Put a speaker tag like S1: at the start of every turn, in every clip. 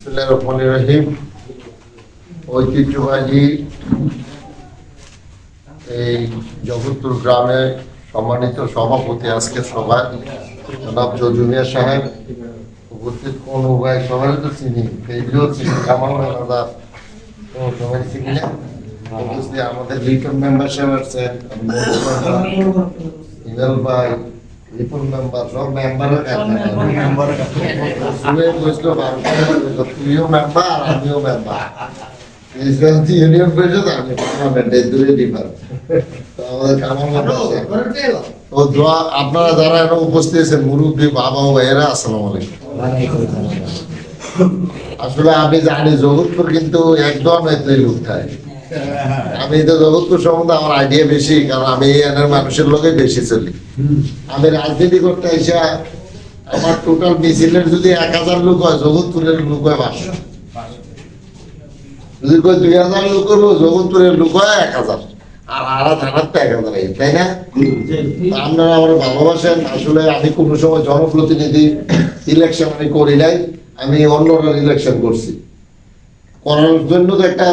S1: রহিম। ঐতিহ্যবাহী এই জগৎপুর গ্রামে সম্মানিত সভাপতি আজকের সভায় জনাব জজুমিয়া সাহেব, উপস্থিত কোন উভয় সবাই তো চিনি এইগুলো চিনি আমার কোনো সবাই চিনি আমাদের লিটন মেম্বার সাহেব আছেন ইমেল ভাই রিপন মেম্বার সব মেম্বারের কাছে। বুঝলো তুইও মেম্বার আমিও মেম্বার। ইউনিয়ন পরিষদ আমি পার্লামেন্ট দুই ডিপার্টমেন্ট আমাদের কামাল মেম্বার দোয়া আপনারা যারা এখন উপস্থিত আছেন মুরব্বী বাবা ও ভাইয়েরা আসসালামু আলাইকুম। আসলে আমি জানি জগৎপুর কিন্তু একদম এতে লোক থাকে আমি তো জগৎপুর সম্বন্ধে আমার আইডিয়া বেশি, কারণ আমি মানুষের লোকে বেশি চলি। আমি রাজনীতি করতে এসে আমার টোটাল মিছিলের যদি এক হাজার লোক হয়, জগৎপুরের লোক হয় যদি কই দুই হাজার লোক হলো জগৎপুরের লোক হয় এক হাজার। আর আড়া থানার তো এক হাজার তাই না? আপনারা আমার ভালোবাসেন, আসলে আমি কোনো সময় জনপ্রতিনিধি ইলেকশন আমি করি নাই, আমি অন্যরা ইলেকশন করছি। করার জন্য তো একটা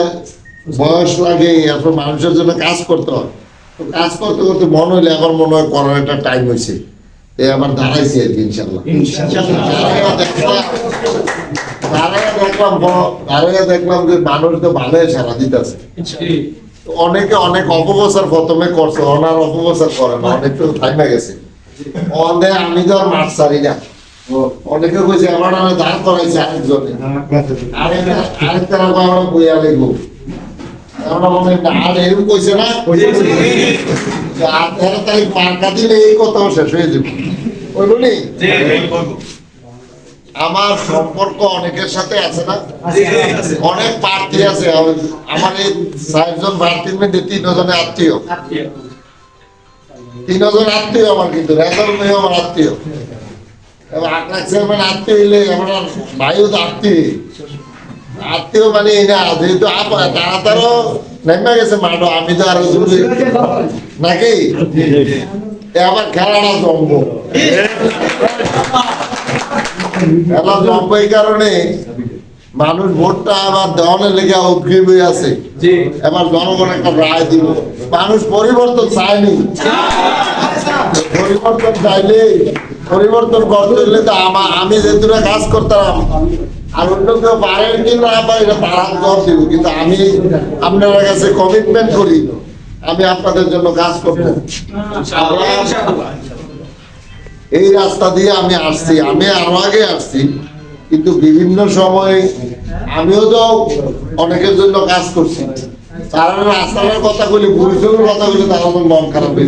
S1: বয়স লাগে এখন মানুষের জন্য কাজ করতে হয়। তো কাজ করতে করতে মন হইলে আমার মনে হয় করার একটা টাইম হয়েছে এই আবার দাঁড়াইছি আর কি ইনশাল্লাহ দাঁড়াইয়া দেখলাম- দাঁড়াইয়া দেখলাম ব- দাঁড়াইয়া দেখলাম যে মানুষ তো ভালোই সারা দিতেছে। অনেকে অনেক অপপ্রচার প্রথমে করছে অপপ্রচার করে না অনেক তো থাইমা গেছে। অনে আমি তো আর মাঠ ছাড়ি না। অনেকে কইছে আমার নামে দাঁড় করাইছে আরেকজনে। আরেকটা আরেকটা রকম বইয়া লিখব আমরা মনে হয় না, আর আমার সম্পর্ক অনেকের সাথে আছে না? অনেক প্রার্থী আছে আমার- এই চারজন প্রার্থীর মধ্যে তিনজনে আত্মীয়। তিনজন আত্মীয় আমার কিন্তু আমার আত্মীয়। এবার চেয়ারম্যান আত্মীয় হইলে আমার আত্মীয় আত্মীয় মানে যেহেতু তারা তারও নেমে গেছে মাঠো আমি তো আরও নাকি? খেলাটা জন্ম খেলা জন্ম এই কারণে মানুষ ভোটটা আবার দেওয়ানের লেগে উদ্গ্রীব হয়ে আছে। এবার জনগণ একটা রায় দিব। মানুষ পরিবর্তন চায়নি। পরিবর্তন চাইলে পরিবর্তন করতে হলে তো আমা- যেহেতুরা কাজ করতাম, আর অন্য কেউ পারেন কি না পারে এটা তারা দিব। কিন্তু আমি আপনার কাছে কমিটমেন্ট করি, আমি আপনাদের জন্য কাজ করব। এই রাস্তা দিয়ে আমি আসছি, আমি আরও আগে আসছি, কিন্তু বিভিন্ন সময় আমিও তো অনেকের জন্য কাজ করছি। তারা রাস্তাটার কথা বলি পরিচয়ের কথা বলি তারা মন খারাপ হয়ে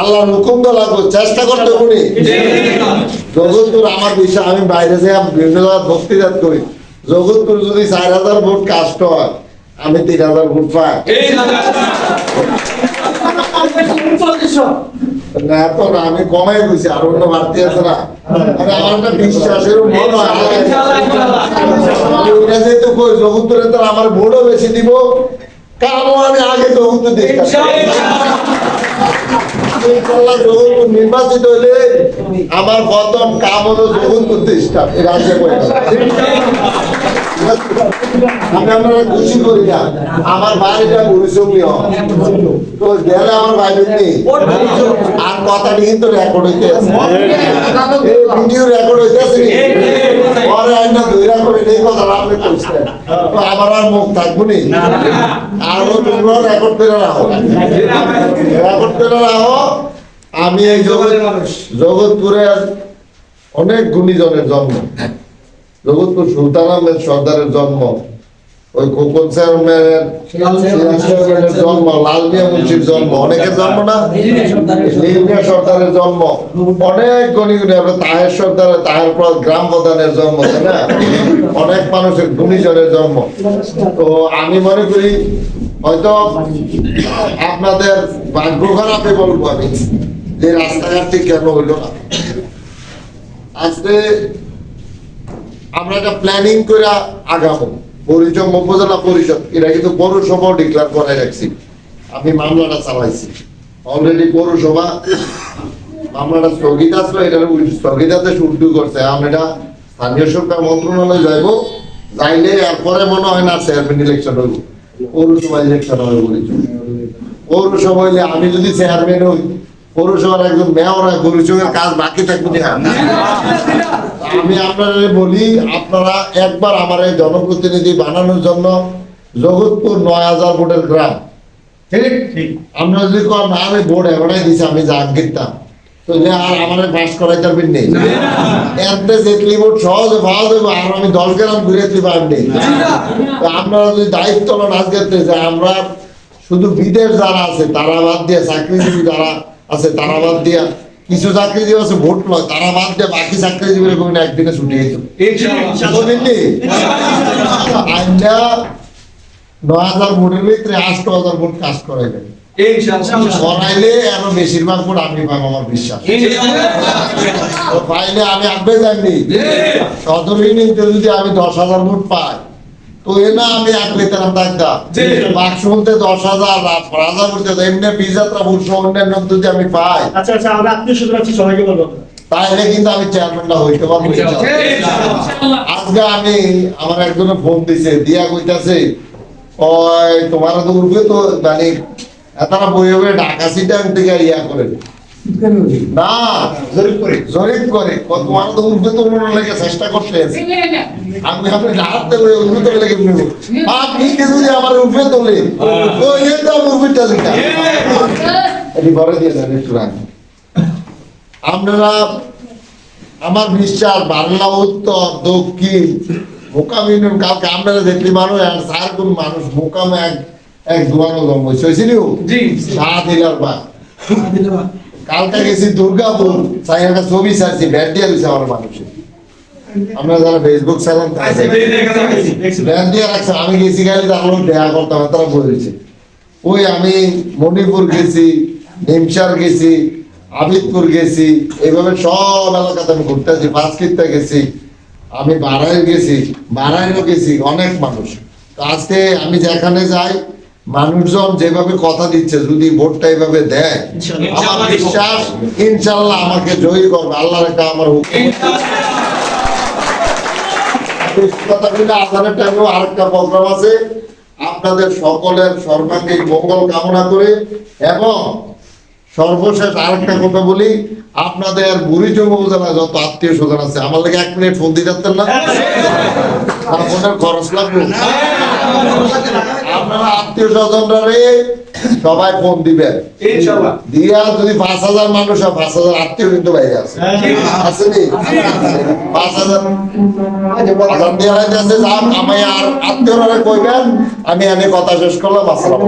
S1: আল্লাহর হুকুম তো লাগবে চেষ্টা করতে শুনি জগৎপুর আমার বিষয় আমি বাইরে যে বিভিন্ন জায়গায় করি। জগৎপুর যদি চার হাজার ভোট কাস্ট হয় আমি তিন হাজার ভোট পাই। না তো না। আমি কমাই গেছি আর অন্য বাড়তি আছে না। আরে আমার একটা বিশ্বাসের মন ওইটা যেহেতু কই জগৎপুরে তো আমার ভোটও বেশি দিব। কারণ আমি আগে জগৎপুর জগৎপুর নির্বাচিত হলে আমার প্রথম কাম হলো জগৎপুর দেশটা এই রাজ্যে পয়সা আমি আপনারা খুশি করি না। আমার রেকর্ড হইতে আছে। রেকর্ড হইতে আছে পরে আইনা কইছেন তো আমার আর মুখ থাকব নি? আর রেকর্ড করে আমি এই জগৎ জগৎপুরের অনেক গুণীজনের জন্ম। জগৎপুর সুলতান আহমেদ সর্দারের জন্ম ওই খোকন চেয়ারম্যানের চেয়ারম্যানের জন্ম লাল মিয়া মুন্সির জন্ম। অনেকের জন্ম না? নীলমিয়া সর্দারের জন্ম। অনেক গণি গুণী আমরা তাহের সর্দারের তাহের গ্রাম প্রধানের জন্ম তাই না? অনেক মানুষের গুণীজনের জন্ম। তো আমি মনে করি হয়তো আপনাদের বলব আমি, যে কেন হইল না। আজকে আমরা একটা প্ল্যানিং করে আগাবো পরিচয় উপজেলা পরিষদ, এটা কিন্তু পৌরসভাও ডিক্লেয়ার করে রাখছি। আমি মামলাটা চালাইছি। অলরেডি পৌরসভা মামলাটা স্থগিত আসলো এটা স্থগিতাতে শুরু করছে। আমি এটা স্থানীয় সরকার মন্ত্রণালয়ে যাইব, যাইলে এরপরে মনে হয় না চেয়ারম্যান ইলেকশন হইব, পৌরসভা ইলেকশন হবে বলেছি পৌরসভা হইলে আমি যদি চেয়ারম্যান হই পৌরসভার একজন মেয়র পরিচয়ের কাজ বাকি থাকবে আমি আপনাদের বলি আপনারা একবার আমার এই জনপ্রতিনিধি বানানোর জন্য জগৎপুর নয় হাজার ভোটের গ্রাম। ঠিক?
S2: ঠিক।
S1: আমরা যদি না আমি ভোট এবারে দিছি আমি জাহাঙ্গীরতাম তো যে আর আমারে পাস করাই নেই। এতে ভোট সহজে পাওয়া যাবে আর আমি দশ গ্রাম ঘুরে দিতে পারবেন তো আপনারা যদি দায়িত্ব নেন আজকে যে আমরা শুধু বিদেশ যারা আছে তারা বাদ দিয়ে চাকরিজীবী যারা আছে তারা বাদ দিয়া কিছু চাকরিজীবী আছে ভোট নয় তারা বাদ দিয়ে বাকি চাকরিজীবীরা কোনো একদিনে ছুটি বুঝলি আইনটা নয় হাজার ভোটের ভিতরে আষ্ট হাজার ভোট কাজ করাইবে করাইলে আরও বেশিরভাগ ভোট আমি পাবো আমার বিশ্বাস। পাইলে আমি আগে জানি যদি আমি দশ হাজার ভোট পাই তো এ না আমি। বাক্স বলতে দশ হাজার রাত হাজার বলতে এমনি বিশ যাত্রা ভোট অন্যান্য যদি আমি পাই।
S2: আচ্ছা আচ্ছা আমরা আত্মীয় স্বজন আছি সবাইকে বলব।
S1: তাহলে কিন্তু আমি চেয়ারম্যানটা হইতে পারব আজকে আমি আমার একজনে ফোন দিছে দিয়া কইতাছে ওই তোমার তো উঠবে তো মানে তারা বইয়ে বইয়ে ঢাকা সিটাং থেকে ইয়া করে না
S2: জরিপ করে
S1: জরিপ করে। ও তোমার তো উঠবে তো মনে লাগে চেষ্টা করতে আমি আপনি রাত দেবে উঠবে তো লেগে আপনি যদি আমার উঠবে তোলে তো এটা উঠবেটা দিয়ে দেন একটু রাখ আপনারা আমার বিশ্বাস বাংলা উত্তর দক্ষিণ মোকাম ইউনিয়ন কালকে আপনারা দেখলি মানুষ আর সার কোন মানুষ মোকাম এক এক দোয়ানো জন্ম হয়েছিল
S2: জি।
S1: শাহ বা কালকে গেছি দুর্গাপুর সাই একটা ছবি ছাড়ছি ব্যাট দিয়ে দিছে আমার মানুষের। আপনারা যারা ফেসবুক চালান ব্যাট দিয়ে রাখছে আমি গেছি গেলে তার লোক দেয়া করতাম তারা বলেছে। ওই আমি মণিপুর গেছি নিমসার গেছি আবিদপুর গেছি এইভাবে সব এলাকাতে আমি ঘুরতে আছি পাঁচকিতে গেছি আমি বাড়াই গেছি বাড়াইও গেছি অনেক মানুষ। আজকে আমি যেখানে যাই মানুষজন যেভাবে কথা দিচ্ছে যদি ভোটটা এইভাবে দেয় আমার বিশ্বাস ইনশাল্লাহ আমাকে জয়ী করবে আল্লাহর একটা আমার হুকুম। আজানের টাইমেও আরেকটা প্রোগ্রাম আছে। আপনাদের সকলের সর্বাঙ্গীন মঙ্গল কামনা করে এবং সর্বশেষ আরেকটা কথা বলি আপনাদের বুড়িচং যত আত্মীয় স্বজন আছে আমার লাগে এক মিনিট ফোন দিয়ে যাচ্ছেন না? আর ফোনের খরচ লাগবে। আপনারা আত্মীয় স্বজনরা সবাই ফোন দিবেন। দিয়া যদি পাঁচ হাজার মানুষ হয় পাঁচ হাজার আত্মীয় কিন্তু বাইরে আছে। আসেনি পাঁচ হাজার। আমি আর আত্মীয়রা কইবেন আমি এনে কথা শেষ করলাম আসসালাম